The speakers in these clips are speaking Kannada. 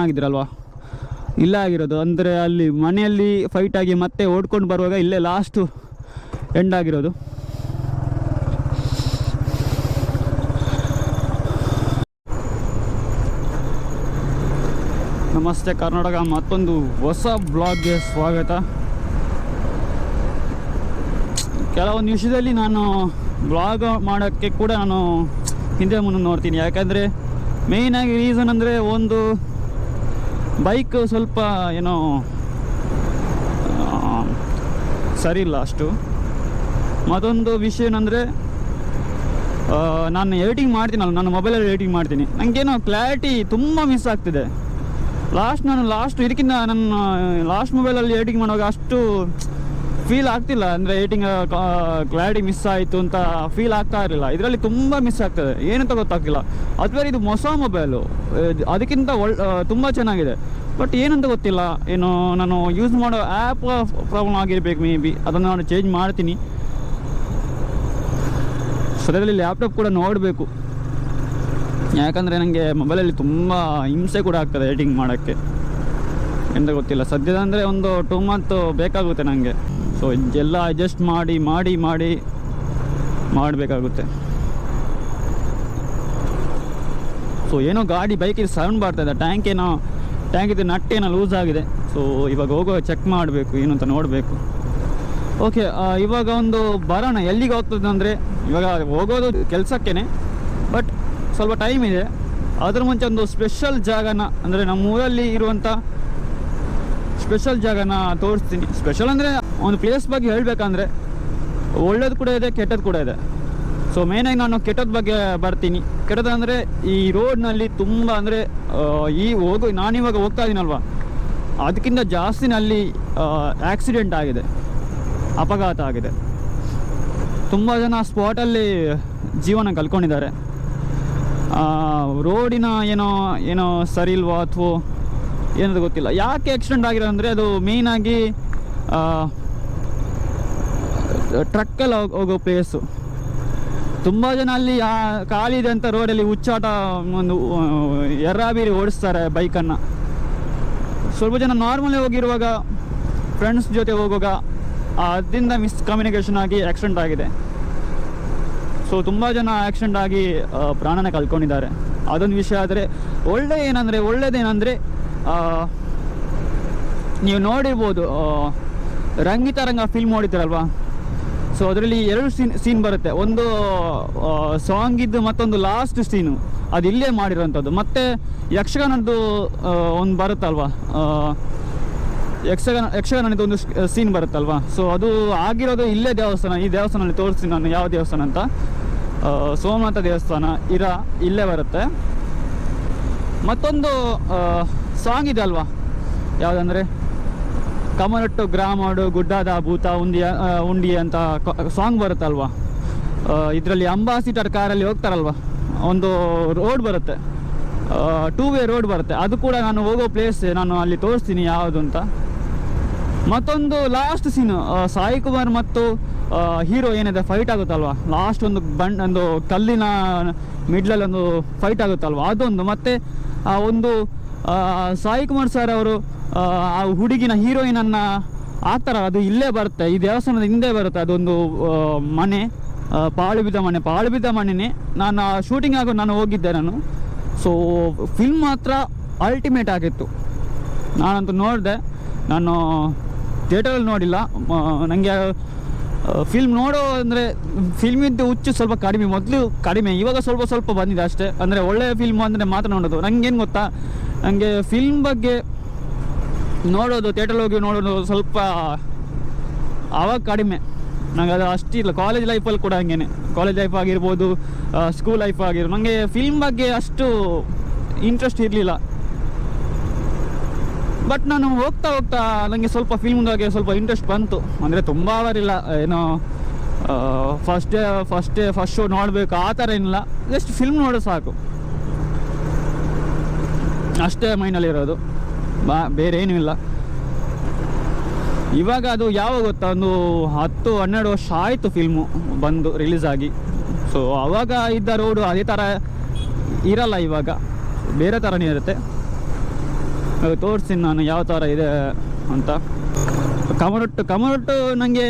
ಆಗಿದ್ರಲ್ವಾ ಇಲ್ಲ ಆಗಿರೋದು. ಅಂದರೆ ಅಲ್ಲಿ ಮನೆಯಲ್ಲಿ ಫೈಟ್ ಆಗಿ ಮತ್ತೆ ಓಡ್ಕೊಂಡು ಬರುವಾಗ ಇಲ್ಲೇ ಲಾಸ್ಟು ಎಂಡ್ ಆಗಿರೋದು. ನಮಸ್ತೆ ಕರ್ನಾಟಕ, ಮತ್ತೊಂದು ಹೊಸ ಬ್ಲಾಗ್ಗೆ ಸ್ವಾಗತ. ಕೆಲವೊಂದು ನಿಮಿಷದಲ್ಲಿ ನಾನು ಬ್ಲಾಗ್ ಮಾಡೋಕ್ಕೆ ಕೂಡ ನಾನು ಹಿಂದೆ ಮುಂದೆ ನೋಡ್ತೀನಿ. ಯಾಕಂದರೆ ಮೇಯ್ನಾಗಿ ರೀಸನ್ ಅಂದರೆ ಒಂದು ಬೈಕ್ ಸ್ವಲ್ಪ, ಏನೋ ಸರಿ ಇಲ್ಲ ಅಷ್ಟು. ಮತ್ತೊಂದು ವಿಷಯ ಏನಂದರೆ ನಾನು ಎಡಿಟಿಂಗ್ ಮಾಡ್ತೀನಲ್ಲ, ನಾನು ಮೊಬೈಲಲ್ಲಿ ಎಡಿಟಿಂಗ್ ಮಾಡ್ತೀನಿ. ನನಗೇನೋ ಕ್ಲಾರಿಟಿ ತುಂಬ ಮಿಸ್ ಆಗ್ತಿದೆ. ಲಾಸ್ಟ್ ನಾನು ಲಾಸ್ಟ್ ಇದಕ್ಕಿಂತ ನನ್ನ ಲಾಸ್ಟ್ ಮೊಬೈಲಲ್ಲಿ ಎಡಿಟಿಂಗ್ ಮಾಡುವಾಗ ಅಷ್ಟು ಫೀಲ್ ಆಗ್ತಿಲ್ಲ. ಅಂದರೆ ಎಡಿಟಿಂಗ್ ಕ್ಲಾರಿಟಿ ಮಿಸ್ ಆಯಿತು ಅಂತ ಫೀಲ್ ಆಗ್ತಾ ಇರಲಿಲ್ಲ. ಇದರಲ್ಲಿ ತುಂಬ ಮಿಸ್ ಆಗ್ತದೆ. ಏನಂತ ಗೊತ್ತಾಗ್ತಿಲ್ಲ. ಅದು ಇದು ಹೊಸ ಮೊಬೈಲು ಅದಕ್ಕಿಂತ ಒಳ್ ತುಂಬ ಚೆನ್ನಾಗಿದೆ. ಬಟ್ ಏನಂತ ಗೊತ್ತಿಲ್ಲ. ಏನು ನಾನು ಯೂಸ್ ಮಾಡೋ ಆ್ಯಪ್ ಪ್ರಾಬ್ಲಮ್ ಆಗಿರ್ಬೇಕು ಮೇ ಬಿ ಅದನ್ನು ನಾನು ಚೇಂಜ್ ಮಾಡ್ತೀನಿ. ಸದ್ಯದಲ್ಲಿ ಲ್ಯಾಪ್ಟಾಪ್ ಕೂಡ ನೋಡಬೇಕು. ಯಾಕಂದರೆ ನನಗೆ ಮೊಬೈಲಲ್ಲಿ ತುಂಬ ಹಿಂಸೆ ಕೂಡ ಆಗ್ತದೆ ಎಡಿಟಿಂಗ್ ಮಾಡೋಕ್ಕೆ. ಎಂತ ಗೊತ್ತಿಲ್ಲ. ಸದ್ಯದ ಅಂದರೆ ಒಂದು ಟೂ ಮಂತ್ ಬೇಕಾಗುತ್ತೆ ನನಗೆ ಸೊ ಇದೆಲ್ಲ ಅಡ್ಜಸ್ಟ್ ಮಾಡಿ ಮಾಡಿ ಮಾಡಿ ಮಾಡಬೇಕಾಗುತ್ತೆ. ಸೊ ಏನೋ ಗಾಡಿ ಬೈಕಿಗೆ ಸೌಂಡ್ ಬರ್ತಾಯಿದೆ ಟ್ಯಾಂಕ್ ಏನೋ ಟ್ಯಾಂಕ್ ಇದು ನಟ್ ಏನೋ ಲೂಸ್ ಆಗಿದೆ. ಸೊ ಇವಾಗ ಹೋಗುವಾಗ ಚೆಕ್ ಮಾಡಬೇಕು, ಏನು ಅಂತ ನೋಡಬೇಕು. ಓಕೆ ಇವಾಗ ಒಂದು ಬರೋಣ. ಎಲ್ಲಿಗೆ ಹೋಗ್ತದೆ ಅಂದರೆ, ಇವಾಗ ಹೋಗೋದು ಕೆಲಸಕ್ಕೇನೆ ಬಟ್ ಸ್ವಲ್ಪ ಟೈಮ್ ಇದೆ. ಅದ್ರ ಮುಂಚೆ ಒಂದು ಸ್ಪೆಷಲ್ ಜಾಗನ, ಅಂದರೆ ನಮ್ಮ ಊರಲ್ಲಿ ಇರುವಂಥ ಸ್ಪೆಷಲ್ ಜಾಗನ ತೋರಿಸ್ತೀನಿ. ಸ್ಪೆಷಲ್ ಅಂದರೆ ಒಂದು ಪ್ಲೇಸ್ ಬಗ್ಗೆ ಹೇಳಬೇಕಂದ್ರೆ, ಒಳ್ಳೇದು ಕೂಡ ಇದೆ, ಕೆಟ್ಟದ್ದು ಕೂಡ ಇದೆ. ಸೊ ಮೇಯ್ನಾಗಿ ನಾನು ಕೆಟ್ಟದ ಬಗ್ಗೆ ಬರ್ತೀನಿ. ಕೆಟ್ಟದಂದರೆ ಈ ರೋಡ್ನಲ್ಲಿ ತುಂಬ ಅಂದರೆ ಈ ಹೋಗೋ ನಾನಿವಾಗ ಹೋಗ್ತಾ ಇದ್ದೀನಲ್ವ ಅದಕ್ಕಿಂತ ಜಾಸ್ತಿನಲ್ಲಿ ಆಕ್ಸಿಡೆಂಟ್ ಆಗಿದೆ. ಅಪಘಾತ ಆಗಿದೆ. ತುಂಬ ಜನ ಸ್ಪಾಟಲ್ಲಿ ಜೀವನ ಕಲ್ಕೊಂಡಿದ್ದಾರೆ ರೋಡಿನ ಏನೋ ಏನೋ ಸರಿ ಇಲ್ವೋ ಅಥವಾ, ಏನದು ಗೊತ್ತಿಲ್ಲ. ಯಾಕೆ ಆಕ್ಸಿಡೆಂಟ್ ಆಗಿದೆ ಅಂದರೆ ಅದು ಮೇಯ್ನಾಗಿ ಟ್ರಕ್ಕಲ್ಲಿ ಹೋಗೋ ಪ್ಲೇಸು ತುಂಬ ಜನ ಅಲ್ಲಿ, ಆ ಖಾಲಿದೆ ಅಂತ ರೋಡಲ್ಲಿ ಹುಚ್ಚಾಟ, ಒಂದು ಎರ್ರಾಬೀರಿ ಓಡಿಸ್ತಾರೆ ಬೈಕನ್ನು ಸ್ವಲ್ಪ ಜನ ನಾರ್ಮಲ್ ಹೋಗಿರುವಾಗ ಫ್ರೆಂಡ್ಸ್ ಜೊತೆ ಹೋಗುವಾಗ ಅದರಿಂದ ಮಿಸ್ ಕಮ್ಯುನಿಕೇಷನ್ ಆಗಿ ಆಕ್ಸಿಡೆಂಟ್ ಆಗಿದೆ. ಸೊ ತುಂಬ ಜನ ಆಕ್ಸಿಡೆಂಟ್ ಆಗಿ ಪ್ರಾಣನ ಕಳ್ಕೊಂಡಿದ್ದಾರೆ. ಅದೊಂದು ವಿಷಯ ಆದರೆ, ಒಳ್ಳೆ ಏನಂದರೆ, ಒಳ್ಳೇದೇನಂದರೆ ನೀವು ನೋಡಿರ್ಬೋದು ರಂಗಿತರಂಗ ಫಿಲ್ಮ್ ನೋಡಿದ್ದೀರಲ್ವಾ? ಸೊ ಅದರಲ್ಲಿ ಎರಡು ಸೀನ್ ಸೀನ್ ಬರುತ್ತೆ. ಒಂದು ಸಾಂಗ್ ಇದ್ದು ಮತ್ತೊಂದು ಲಾಸ್ಟ್ ಸೀನು ಅದು ಇಲ್ಲೇ ಮಾಡಿರೋವಂಥದ್ದು ಮತ್ತು ಯಕ್ಷಗಾನದ್ದು ಒಂದು ಬರುತ್ತಲ್ವಾ? ಯಕ್ಷಗಾನ, ಯಕ್ಷಗಾನದ್ದು ಒಂದು ಸೀನ್ ಬರುತ್ತಲ್ವಾ? ಸೊ ಅದು ಆಗಿರೋದು ಇಲ್ಲೇ ದೇವಸ್ಥಾನ. ಈ ದೇವಸ್ಥಾನದಲ್ಲಿ ತೋರಿಸ್ತೀನಿ ನಾನು ಯಾವ ದೇವಸ್ಥಾನ ಅಂತ. ಸೋಮನಾಥ ದೇವಸ್ಥಾನ, ಇರ, ಇಲ್ಲೇ ಬರುತ್ತೆ. ಮತ್ತೊಂದು ಸಾಂಗ್ ಇದೆ ಅಲ್ವಾ? ಯಾವುದಂದರೆ? ಕಮರಟ್ಟು ಗ್ರಾಮಾಡು ಗುಡ್ಡಾದ ಭೂತ ಉಂಡಿ ಉಂಡಿ ಅಂತ ಸಾಂಗ್ ಬರುತ್ತಲ್ವಾ? ಇದರಲ್ಲಿ ಅಂಬಾಸಿಟರ್ ಕಾರಲ್ಲಿ ಹೋಗ್ತಾರಲ್ವ? ಒಂದು ರೋಡ್ ಬರುತ್ತೆ. ಟೂ ವೇ ರೋಡ್ ಬರುತ್ತೆ. ಅದು ಕೂಡ ನಾನು ಹೋಗೋ ಪ್ಲೇಸ್ ನಾನು ಅಲ್ಲಿ ತೋರಿಸ್ತೀನಿ ಯಾವುದು ಅಂತ. ಮತ್ತೊಂದು ಲಾಸ್ಟ್ ಸೀನು ಸಾಯಿ ಕುಮಾರ್ ಮತ್ತು ಹೀರೋ ಏನಿದೆ ಫೈಟ್ ಆಗುತ್ತಲ್ವ? ಲಾಸ್ಟ್ ಒಂದು ಬಣ್ಣ, ಒಂದು ಕಲ್ಲಿನ ಮಿಡ್ಲಲ್ಲಿ ಒಂದು ಫೈಟ್ ಆಗುತ್ತಲ್ವ? ಅದೊಂದು. ಮತ್ತು, ಆ, ಒಂದು ಸಾಯಿ ಕುಮಾರ್ ಸರ್ ಅವರು ಆ, ಹುಡುಗಿನ ಹುಡುಗಿನ ಹೀರೋಯಿನನ್ನು ಥರ ಅದು ಇಲ್ಲೇ ಬರುತ್ತೆ ಈ ದೇವಸ್ಥಾನದ ಹಿಂದೆ ಬರುತ್ತೆ ಅದೊಂದು ಆ, ಮನೆ ಆ, ಪಾಳು ಬಿದ್ದ ಮನೆ ಪಾಳು ಬಿದ್ದ ಮನೆನೇ ನಾನು ಶೂಟಿಂಗ್ ಆಗೋ ನಾನು ಹೋಗಿದ್ದೆ ನಾನು. ಸೊ ಫಿಲ್ಮ್ ಮಾತ್ರ ಅಲ್ಟಿಮೇಟ್ ಆಗಿತ್ತು. ನಾನಂತೂ ನೋಡಿದೆ ನಾನು ಥಿಯೇಟರಲ್ಲಿ ನೋಡಿಲ್ಲ ನನಗೆ ಫಿಲ್ಮ್ ನೋಡೋ ಅಂದರೆ ಫಿಲ್ಮಿದ್ದು ಹುಚ್ಚು ಸ್ವಲ್ಪ ಕಡಿಮೆ ಮೊದಲು ಕಡಿಮೆ ಇವಾಗ ಸ್ವಲ್ಪ ಸ್ವಲ್ಪ ಬಂದಿದೆ ಅಷ್ಟೇ. ಅಂದರೆ ಒಳ್ಳೆಯ ಫಿಲ್ಮ್ ಅಂದರೆ ಮಾತ್ರ ನೋಡೋದು. ನನಗೇನು ಗೊತ್ತಾ ನನಗೆ ಫಿಲ್ಮ್ ಬಗ್ಗೆ ನೋಡೋದು ಥಿಯೇಟರ್ ಹೋಗಿ ನೋಡೋದು ಸ್ವಲ್ಪ ಆವಾಗ ಕಡಿಮೆ. ನಂಗೆ ಅದು ಅಷ್ಟಿಲ್ಲ ಕಾಲೇಜ್ ಲೈಫಲ್ಲಿ ಕೂಡ ಹಂಗೇನೆ. ಕಾಲೇಜ್ ಲೈಫ್ ಆಗಿರ್ಬೋದು ಸ್ಕೂಲ್ ಲೈಫ್ ಆಗಿರ್ಬೋದು. ನನಗೆ ಫಿಲ್ಮ್ ಬಗ್ಗೆ ಅಷ್ಟು ಇಂಟ್ರೆಸ್ಟ್ ಇರಲಿಲ್ಲ. ಬಟ್ ನಾನು ಹೋಗ್ತಾ ಹೋಗ್ತಾ ನನಗೆ ಸ್ವಲ್ಪ ಫಿಲ್ಮ್ ಬಗ್ಗೆ ಸ್ವಲ್ಪ ಇಂಟ್ರೆಸ್ಟ್ ಬಂತು. ಅಂದರೆ ತುಂಬ ಅವರಿಲ್ಲ ಏನೋ first day first day first show ನೋಡಬೇಕು. ಆ ಥರ ಏನಿಲ್ಲ. ಜಸ್ಟ್ ಫಿಲ್ಮ್ ನೋಡೋ ಸಾಕು. ಅಷ್ಟೇ ಮೈನಲ್ಲಿರೋದು ಬಾ, ಬೇರೆ ಏನೂ ಇಲ್ಲ. ಇವಾಗ ಅದು ಯಾವಾಗ ಗೊತ್ತಾ? ಒಂದು ಹತ್ತು, ಹನ್ನೆರಡು ವರ್ಷ ಆಯಿತು ಫಿಲ್ಮು ಬಂದು ರಿಲೀಸ್ ಆಗಿ. ಸೊ ಅವಾಗ ಇದ್ದ ರೋಡು ಅದೇ ಥರ ಇರಲ್ಲ ಇವಾಗ. ಬೇರೆ ಥರನೇ ಇರುತ್ತೆ. ತೋರಿಸ್ತೀನಿ ನಾನು ಯಾವ ಥರ ಇದೆ ಅಂತ. ಕಮರೊಟ್ಟು ಕಮರೊಟ್ಟು ನನಗೆ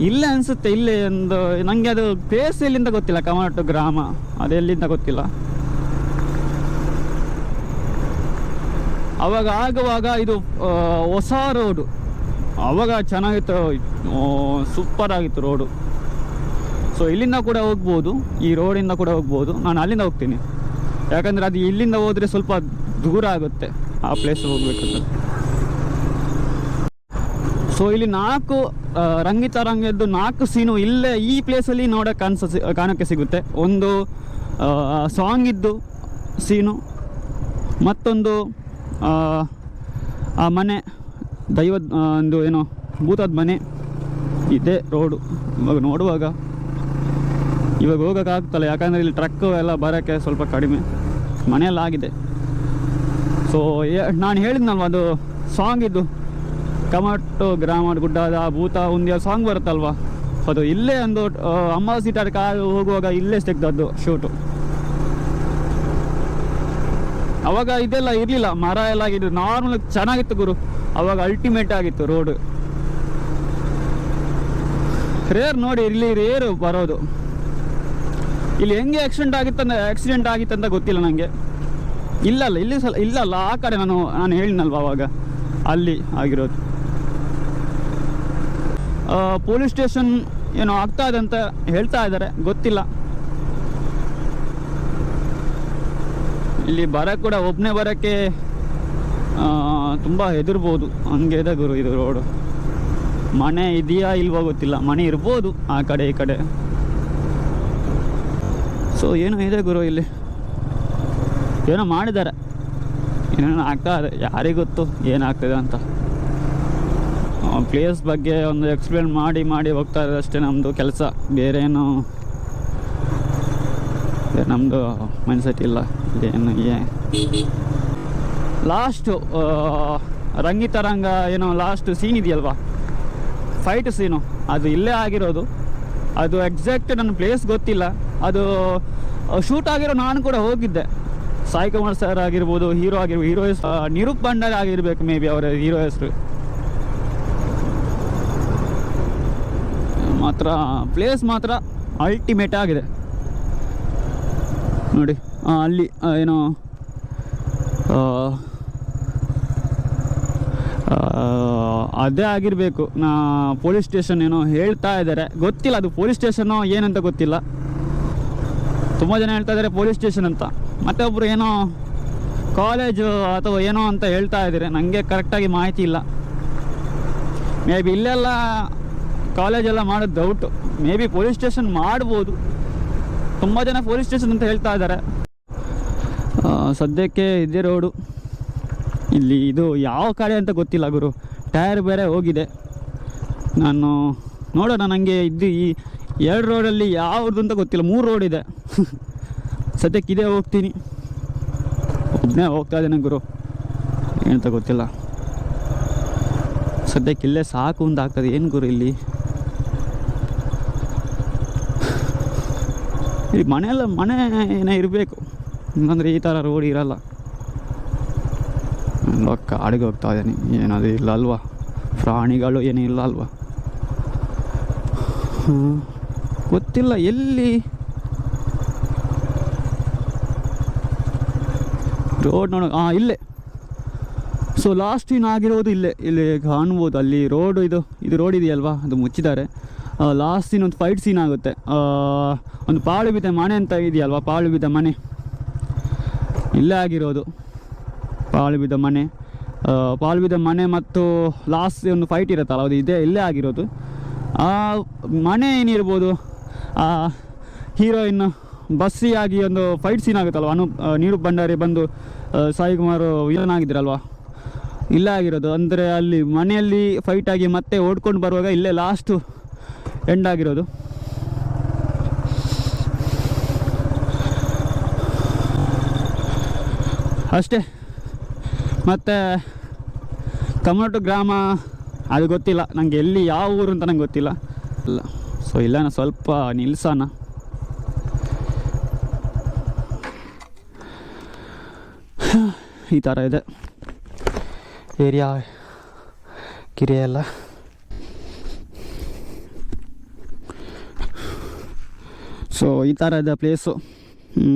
ಇಲ್ಲೇ ಅನಿಸುತ್ತೆ. ಇಲ್ಲೇ ಒಂದು ನನಗೆ ಅದು ಪ್ಲೇಸ್ ಎಲ್ಲಿಂದ ಗೊತ್ತಿಲ್ಲ. ಕಮರೊಟ್ಟು ಗ್ರಾಮ. ಅದೆಲ್ಲಿಂದ ಗೊತ್ತಿಲ್ಲ. ಅವಾಗ ಆಗುವಾಗ ಇದು ಹೊಸ ರೋಡು ಅವಾಗ ಚೆನ್ನಾಗಿತ್ತು ಸೂಪರ್ ಆಗಿತ್ತು ರೋಡು ಸೊ ಇಲ್ಲಿಂದ ಕೂಡ ಹೋಗ್ಬೋದು, ಈ ರೋಡಿಂದ ಕೂಡ ಹೋಗ್ಬೋದು. ನಾನು ಅಲ್ಲಿಂದ ಹೋಗ್ತೀನಿ. ಯಾಕಂದರೆ ಅದು ಇಲ್ಲಿಂದ ಹೋದರೆ ಸ್ವಲ್ಪ ದೂರ ಆಗುತ್ತೆ, ಆ ಪ್ಲೇಸ್ ಹೋಗ್ಬೇಕಂದ್ರೆ ಸೊ ಇಲ್ಲಿ ನಾಲ್ಕು ರಂಗಿತ ರಂಗದ್ದು ನಾಲ್ಕು ಸೀನು ಇಲ್ಲೇ ಈ ಪ್ಲೇಸಲ್ಲಿ ನೋಡೋಕೆ ಕಾಣಿಸ, ಕಾಣೋಕ್ಕೆ ಸಿಗುತ್ತೆ. ಒಂದು ಸಾಂಗಿದ್ದು ಸೀನು ಮತ್ತೊಂದು ಆ, ಮನೆ ದೈವದ ಒಂದು ಏನೋ ಭೂತದ ಮನೆ ಇದೆ ರೋಡು. ಇವಾಗ ನೋಡುವಾಗ ಇವಾಗ ಹೋಗೋಕ್ಕಾಗ್ತಲ್ಲ ಯಾಕಂದರೆ ಇಲ್ಲಿ ಟ್ರಕ್ ಎಲ್ಲ ಬರೋಕ್ಕೆ ಸ್ವಲ್ಪ ಕಡಿಮೆ ಮನೆಯಲ್ಲ ಆಗಿದೆ ಸೊ ನಾನು ಹೇಳಿದ್ನಲ್ವ ಅದು ಸಾಂಗ್ ಇದ್ದು ಕಮಟು ಗ್ರಾಮ ಗುಡ್ಡದ ಭೂತ ಉಂದಿಯ ಸಾಂಗ್ ಬರುತ್ತಲ್ವ? ಅದು ಇಲ್ಲೇ ಒಂದು ಅಮ್ಮ ಸೀಟರ್ ಕಾರ್ ಹೋಗುವಾಗ ಇಲ್ಲೇ ತೆಗ್ದದ್ದು ಶೂಟು ಅವಾಗ ಇದೆಲ್ಲ ಇರಲಿಲ್ಲ. ಮರ ಎಲ್ಲ ಇದು ನಾರ್ಮಲ್ ಚೆನ್ನಾಗಿತ್ತು ಗುರು. ಅವಾಗ ಅಲ್ಟಿಮೇಟ್ ಆಗಿತ್ತು ರೋಡ್ ರೇರ್ ನೋಡಿ ಇಲ್ಲಿ ರೇರ್ ಬರೋದು. ಇಲ್ಲಿ ಹೆಂಗೆ ಆಕ್ಸಿಡೆಂಟ್ ಆಗಿತ್ತಂದ್ರೆ ಆಕ್ಸಿಡೆಂಟ್ ಆಗಿತ್ತಂತ ಗೊತ್ತಿಲ್ಲ ನನಗೆ ಇಲ್ಲಲ್ಲ, ಇಲ್ಲಿ ಸಲ, ಇಲ್ಲಲ್ಲ, ಆ ಕಡೆ ನಾನು ನಾನು ಹೇಳಿನಲ್ವ ಅವಾಗ? ಅಲ್ಲಿ ಆಗಿರೋದು. ಪೊಲೀಸ್ ಸ್ಟೇಷನ್ ಏನೋ ಆಗ್ತಾ ಇದೆ ಅಂತ ಹೇಳ್ತಾ ಇದ್ದಾರೆ. ಗೊತ್ತಿಲ್ಲ. ಇಲ್ಲಿ ಬರ ಕೂಡ ಒಬ್ಬನೇ ಬರೋಕ್ಕೆ ತುಂಬ ಹೆದರ್ಬೋದು. ಹಂಗೆ ಇದೆ ಗುರು ಇದು ರೋಡು ಮನೆ ಇದೆಯಾ ಇಲ್ವೋ ಗೊತ್ತಿಲ್ಲ. ಮನೆ ಇರ್ಬೋದು ಆ ಕಡೆ ಈ ಕಡೆ. ಸೊ ಏನೋ ಇದೆ ಗುರು ಇಲ್ಲಿ. ಏನೋ ಮಾಡಿದ್ದಾರೆ. ಏನೇನೋ ಆಗ್ತಾ ಇದೆ. ಯಾರಿಗೆ ಗೊತ್ತು ಏನಾಗ್ತದೆ ಅಂತ. ಪ್ಲೇಸ್ ಬಗ್ಗೆ ಒಂದು ಎಕ್ಸ್ಪ್ಲೇನ್ ಮಾಡಿ ಮಾಡಿ ಹೋಗ್ತಾ ಇರೋದು ಅಷ್ಟೇ ನಮ್ಮದು ಕೆಲಸ. ಬೇರೆ ಏನು ನಮ್ಮದು ಮೈಂಡ್ಸೆಟ್ ಇಲ್ಲ. ಏನು ಏ ಲಾಸ್ಟು ರಂಗಿತರಂಗ ಏನೋ ಲಾಸ್ಟ್ ಸೀನ್ ಇದೆಯಲ್ವಾ? ಫೈಟ್ ಸೀನು ಅದು ಇಲ್ಲೇ ಆಗಿರೋದು. ಅದು ಎಕ್ಸಾಕ್ಟ್ ನನ್ನ ಪ್ಲೇಸ್ ಗೊತ್ತಿಲ್ಲ. ಅದು ಶೂಟ್ ಆಗಿರೋ ನಾನು ಕೂಡ ಹೋಗಿದ್ದೆ. ಸಾಯಿ ಕುಮಾರ್ ಸರ್ ಆಗಿರ್ಬೋದು ಹೀರೋ ಆಗಿರ್ಬೋದು ಹೀರೋ ನಿರೂಪ್ ಭಂಡಾರಿ ಆಗಿರ್ಬೇಕು ಮೇ ಬಿ ಅವರ ಹೀರೋ ಹೆಸರು. ಮಾತ್ರ ಪ್ಲೇಸ್ ಮಾತ್ರ ಅಲ್ಟಿಮೇಟ್ ಆಗಿದೆ. ನೋಡಿ ಅಲ್ಲಿ ಏನೋ ಅದೇ ಆಗಿರಬೇಕು. ನಾ, ಪೊಲೀಸ್ ಸ್ಟೇಷನ್ ಏನೋ ಹೇಳ್ತಾ ಇದ್ದಾರೆ ಗೊತ್ತಿಲ್ಲ, ಅದು ಪೊಲೀಸ್ ಸ್ಟೇಷನ್ನು ಏನಂತ ಗೊತ್ತಿಲ್ಲ. ತುಂಬ ಜನ ಹೇಳ್ತಾ ಇದ್ದಾರೆ ಪೊಲೀಸ್ ಸ್ಟೇಷನ್ ಅಂತ. ಮತ್ತೆ ಒಬ್ಬರು ಏನೋ ಕಾಲೇಜು ಅಥವಾ ಏನೋ ಅಂತ ಹೇಳ್ತಾ ಇದ್ದಾರೆ ನನಗೆ ಕರೆಕ್ಟಾಗಿ ಮಾಹಿತಿ ಇಲ್ಲ. ಮೇ ಬಿ ಇಲ್ಲೆಲ್ಲ ಕಾಲೇಜೆಲ್ಲ ಮಾಡೋದು doubt maybe police station ಮಾಡ್ಬೋದು. ತುಂಬ ಜನ ಪೊಲೀಸ್ ಸ್ಟೇಷನ್ ಅಂತ ಹೇಳ್ತಾ ಇದ್ದಾರೆ. ಸದ್ಯಕ್ಕೆ ಇದೇ ರೋಡು. ಇಲ್ಲಿ ಇದು ಯಾವ ಕಾರ್ಯ ಅಂತ ಗೊತ್ತಿಲ್ಲ ಗುರು. ಟೈರ್ ಬೇರೆ ಹೋಗಿದೆ. ನಾನು ನೋಡೋಣ ನನಗೆ ಇದು ಈ ಎರಡು ರೋಡಲ್ಲಿ ಯಾವ್ದು ಅಂತ ಗೊತ್ತಿಲ್ಲ. ಮೂರು ರೋಡ್ ಇದೆ. ಸದ್ಯಕ್ಕೆ ಇದೇ ಹೋಗ್ತೀನಿ. ಒಬ್ಬನೇ ಹೋಗ್ತಾ ಇದ್ದೇನೆ ಗುರು. ಏನಂತ ಗೊತ್ತಿಲ್ಲ. ಸದ್ಯಕ್ಕೆ ಇಲ್ಲೇ ಸಾಕು ಅಂತ ಆಗ್ತದೆ. ಏನು ಗುರು ಇಲ್ಲಿ? ಈ ಮನೆಯೆಲ್ಲ ಮನೆ ಏನೇ ಇರಬೇಕು. ಇಲ್ಲಾಂದರೆ ಈ ಥರ ರೋಡ್ ಇರಲ್ಲ. ಎಲ್ಲೋ ಕಾಡಿಗೆ ಹೋಗ್ತಾ ಇದ್ದೀನಿ. ಏನದು ಇಲ್ಲ ಅಲ್ವಾ? ಪ್ರಾಣಿಗಳು ಏನೂ ಇಲ್ಲ ಅಲ್ವಾ. ಗೊತ್ತಿಲ್ಲ ಎಲ್ಲಿ? ರೋಡ್ ನೋಡ. ಹಾಂ ಇಲ್ಲೇ. ಸೊ ಲಾಸ್ಟ್ ಇನ್ ಆಗಿರೋದು ಇಲ್ಲೇ. ಇಲ್ಲಿ ಕಾಣ್ಬೋದು. ಅಲ್ಲಿ ರೋಡ್ ಇದು. ಇದು ರೋಡ್ ಇದೆಯಲ್ವಾ? ಅದು ಮುಚ್ಚಿದ್ದಾರೆ. ಲಾಸ್ಟ್ ಸೀನ್ ಒಂದು ಫೈಟ್ ಸೀನ್ ಆಗುತ್ತೆ. ಒಂದು ಪಾಳು ಬಿದ್ದ ಮನೆ ಅಂತ ಇದೆಯಲ್ವಾ? ಪಾಳು ಬಿದ್ದ ಮನೆ. ಇಲ್ಲೇ ಆಗಿರೋದು. ಪಾಳು ಬಿದ್ದ ಮನೆ. ಪಾಳು ಬಿದ್ದ ಮನೆ ಮತ್ತು ಲಾಸ್ಟ್ ಒಂದು ಫೈಟ್ ಇರುತ್ತಲ್ಲ, ಅದು ಇದೇ, ಇಲ್ಲೇ ಆಗಿರೋದು. ಆ, ಮನೆ ಏನಿರ್ಬೋದು? ಆ ಹೀರೋಯಿನ್ ಬಸ್ಸಿಯಾಗಿ ಒಂದು ಫೈಟ್ ಸೀನ್ ಆಗುತ್ತಲ್ವ? ಅನು ನೀರು ಭಂಡಾರಿ ಬಂದು ಸಾಯಿ ಕುಮಾರ್ ವಿಲನ್ ಆಗಿದ್ರಲ್ವ? ಇಲ್ಲೇ ಆಗಿರೋದು. ಅಂದರೆ ಅಲ್ಲಿ ಮನೆಯಲ್ಲಿ ಫೈಟ್ ಆಗಿ ಮತ್ತೆ ಓಡ್ಕೊಂಡು ಬರುವಾಗ ಇಲ್ಲೇ ಲಾಸ್ಟು ಎಂಡ್ ಆಗಿರೋದು ಅಷ್ಟೇ. ಮತ್ತು ಕಮಟು ಗ್ರಾಮ, ಅದು ಗೊತ್ತಿಲ್ಲ. ನನಗೆ ಎಲ್ಲಿ ಯಾವ ಊರು ಅಂತ ನಂಗೆ ಗೊತ್ತಿಲ್ಲ. ಇಲ್ಲ. ಸೊ ಇಲ್ಲ ಸ್ವಲ್ಪ ನಿಲ್ಸೋಣ ಈ ಥರ ಇದೆ. ಏರಿಯಾ ಕಿರೆ ಸೊ ಈ ಥರ ಇದೆ ಪ್ಲೇಸು ಹ್ಞೂ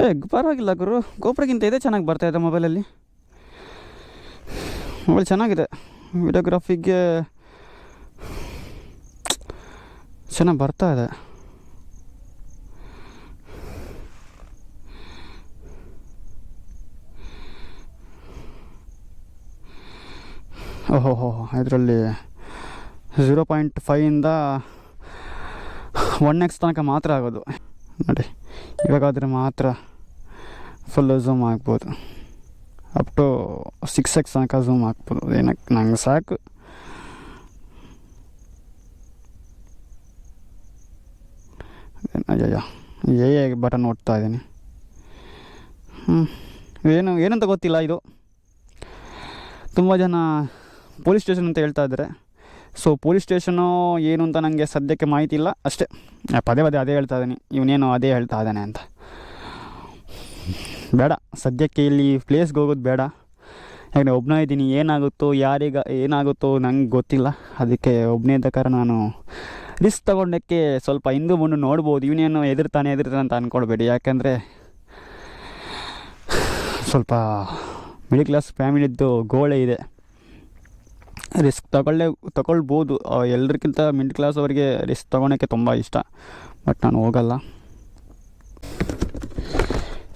ಏ ಪರವಾಗಿಲ್ಲ ಗುರು. ಗೋಪುರಕ್ಕಿಂತ ಇದೆ, ಚೆನ್ನಾಗಿ ಬರ್ತಾಯಿದೆ ಮೊಬೈಲಲ್ಲಿ ಮೊಬೈಲ್ ಚೆನ್ನಾಗಿದೆ. ವಿಡಿಯೋಗ್ರಾಫಿಗೆ ಚೆನ್ನಾಗಿ ಬರ್ತಾ ಇದೆ. ಓಹೋ ಹೋ ಇದರಲ್ಲಿ ಝೀರೋ ಪಾಯಿಂಟ್ ಫೈವಿಂದ ಒನ್ ಎಕ್ಸ್ ತನಕ ಮಾತ್ರ ಆಗೋದು. ನೋಡಿ, ಇವಾಗಾದರೆ ಮಾತ್ರ ಫುಲ್ಲು ಝೂಮ್ ಆಗ್ಬೋದು. ಅಪ್ ಟು ಸಿಕ್ಸ್ ಎಕ್ಸ್ ತನಕ ಝೂಮ್ ಆಗ್ಬೋದು. ಏನಕ್ಕೆ ನಂಗೆ ಸಾಕು. ಅಯ್ಯಯ್ಯ ಏ ಬಟನ್ ಓಡ್ತಾ ಇದ್ದೀನಿ. ಹ್ಞೂ ಏನು, ಏನಂತ ಗೊತ್ತಿಲ್ಲ ಇದು. ತುಂಬ ಜನ ಪೊಲೀಸ್ ಸ್ಟೇಷನ್ ಅಂತ ಹೇಳ್ತಾ ಇದ್ದಾರೆ. ಸೊ ಪೊಲೀಸ್ ಸ್ಟೇಷನು ಏನು ಅಂತ ನನಗೆ ಸದ್ಯಕ್ಕೆ ಮಾಹಿತಿ ಇಲ್ಲ ಅಷ್ಟೇ ಪದೇ ಪದೇ ಅದೇ ಹೇಳ್ತಾ ಇದ್ದೀನಿ. ಇವನೇನು ಅದೇ ಹೇಳ್ತಾ ಇದ್ದಾನೆ ಅಂತ. ಬೇಡ. ಸದ್ಯಕ್ಕೆ ಇಲ್ಲಿ ಪ್ಲೇಸ್ಗೆ ಹೋಗೋದು ಬೇಡ. ಯಾಕಂದರೆ ಒಬ್ಬನೇ ಇದ್ದೀನಿ. ಏನಾಗುತ್ತೋ, ಯಾರಿಗ ಏನಾಗುತ್ತೋ ನಂಗೆ ಗೊತ್ತಿಲ್ಲ. ಅದಕ್ಕೆ ಒಬ್ಬನೇ ಕಾರಣ ನಾನು ರಿಸ್ಕ್ ತೊಗೊಂಡಕ್ಕೆ ಸ್ವಲ್ಪ ಹಿಂದೆ ಮುಂದೆ ನೋಡ್ಬೋದು. ಇವನೇನು ಎದುರ್ತಾನೆ ಎದುರ್ತಾನೆ ಅಂತ ಅಂದ್ಕೊಳ್ಬೇಡಿ ಯಾಕಂದರೆ ಸ್ವಲ್ಪ ಮಿಡಿಲ್ ಕ್ಲಾಸ್ ಫ್ಯಾಮಿಲಿದ್ದು ಗೋಳೆ ಇದೆ. ರಿಸ್ಕ್ ತಗೊಳ್ಳೇ, ತಗೊಳ್ಬೋದು. ಎಲ್ರಿಗಿಂತ ಮಿಡ್ ಕ್ಲಾಸ್ ಅವರಿಗೆ ರಿಸ್ಕ್ ತೊಗೊಳಕ್ಕೆ ತುಂಬ ಇಷ್ಟ. ಬಟ್ ನಾನು ಹೋಗಲ್ಲ.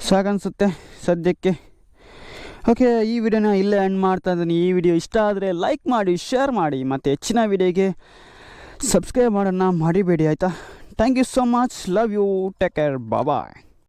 ಸಾಕನ್ಸುತ್ತೆ ಸದ್ಯಕ್ಕೆ. ಓಕೆ ಈ ವಿಡಿಯೋನ ಇಲ್ಲೇ ಎಂಡ್ ಮಾಡ್ತಾ ಇದ್ದೀನಿ. ಈ ವಿಡಿಯೋ ಇಷ್ಟ ಆದರೆ ಲೈಕ್ ಮಾಡಿ ಶೇರ್ ಮಾಡಿ. ಮತ್ತು ಹೆಚ್ಚಿನ ವಿಡಿಯೋಗೆ ಸಬ್ಸ್ಕ್ರೈಬ್ ಮಾಡೋಣ ಮಾಡಿಬೇಡಿ ಆಯಿತಾ? Thank you so much love you take care bye